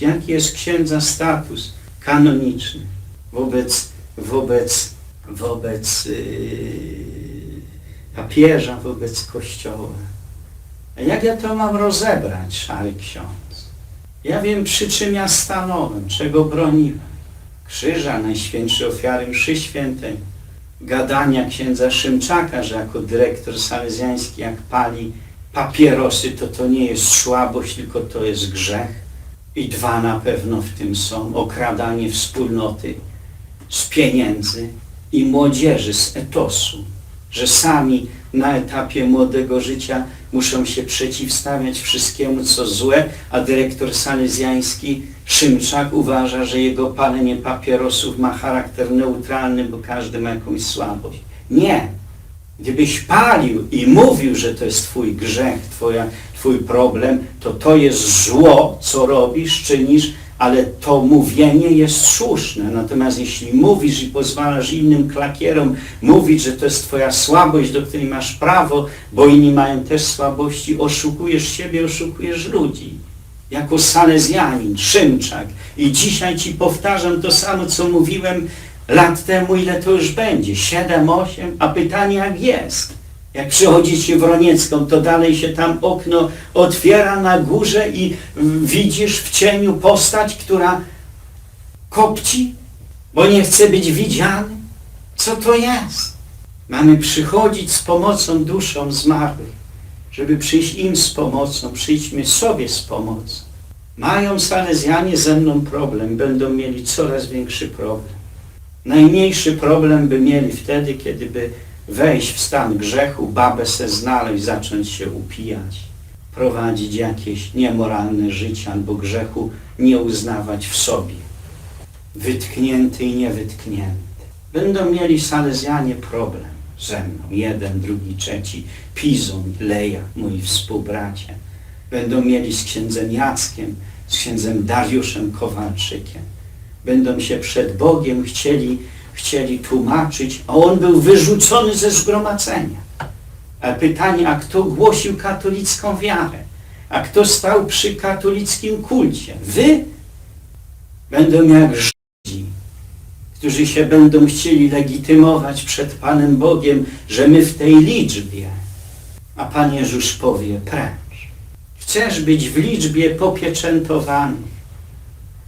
jaki jest księdza status kanoniczny wobec, wobec, wobec yy, papieża, wobec Kościoła. A jak ja to mam rozebrać, szary ksiądz? Ja wiem, przy czym ja stanąłem, czego broniłem. Krzyża, Najświętszej Ofiary Mszy Świętej, gadania księdza Szymczaka, że jako dyrektor salezjański jak pali papierosy, to to nie jest słabość, tylko to jest grzech. I dwa na pewno w tym są. Okradanie wspólnoty z pieniędzy i młodzieży z etosu, że sami na etapie młodego życia muszą się przeciwstawiać wszystkiemu, co złe, a dyrektor salezjański Szymczak uważa, że jego palenie papierosów ma charakter neutralny, bo każdy ma jakąś słabość. Nie. Gdybyś palił i mówił, że to jest twój grzech, twoja, twój problem, to to jest zło, co robisz, czynisz, ale to mówienie jest słuszne. Natomiast jeśli mówisz i pozwalasz innym klakierom mówić, że to jest twoja słabość, do której masz prawo, bo inni mają też słabości, oszukujesz siebie, oszukujesz ludzi. Jako salezjanin, Szymczak. I dzisiaj ci powtarzam to samo, co mówiłem lat temu, ile to już będzie? Siedem, osiem? A pytanie jak jest? Jak przychodzicie w Roniecką, to dalej się tam okno otwiera na górze i widzisz w cieniu postać, która kopci, bo nie chce być widziany. Co to jest? Mamy przychodzić z pomocą duszom zmarłych, żeby przyjść im z pomocą, przyjdźmy sobie z pomocą. Mają Salezjanie ze mną problem, będą mieli coraz większy problem. Najmniejszy problem by mieli wtedy, kiedy by wejść w stan grzechu, babę se znaleźć, zacząć się upijać, prowadzić jakieś niemoralne życie albo grzechu nie uznawać w sobie. Wytknięty i niewytknięty. Będą mieli Salezjanie problem ze mną, jeden, drugi, trzeci, Pizon, Leja, moi współbracia. Będą mieli z księdzem Jackiem, z księdzem Dariuszem Kowalczykiem. Będą się przed Bogiem chcieli chcieli tłumaczyć, a on był wyrzucony ze zgromadzenia. A pytanie, a kto głosił katolicką wiarę? A kto stał przy katolickim kulcie? Wy? Będą jak Żydzi, którzy się będą chcieli legitymować przed Panem Bogiem, że my w tej liczbie. A Pan Jezus powie, precz. Chcesz być w liczbie popieczętowanych,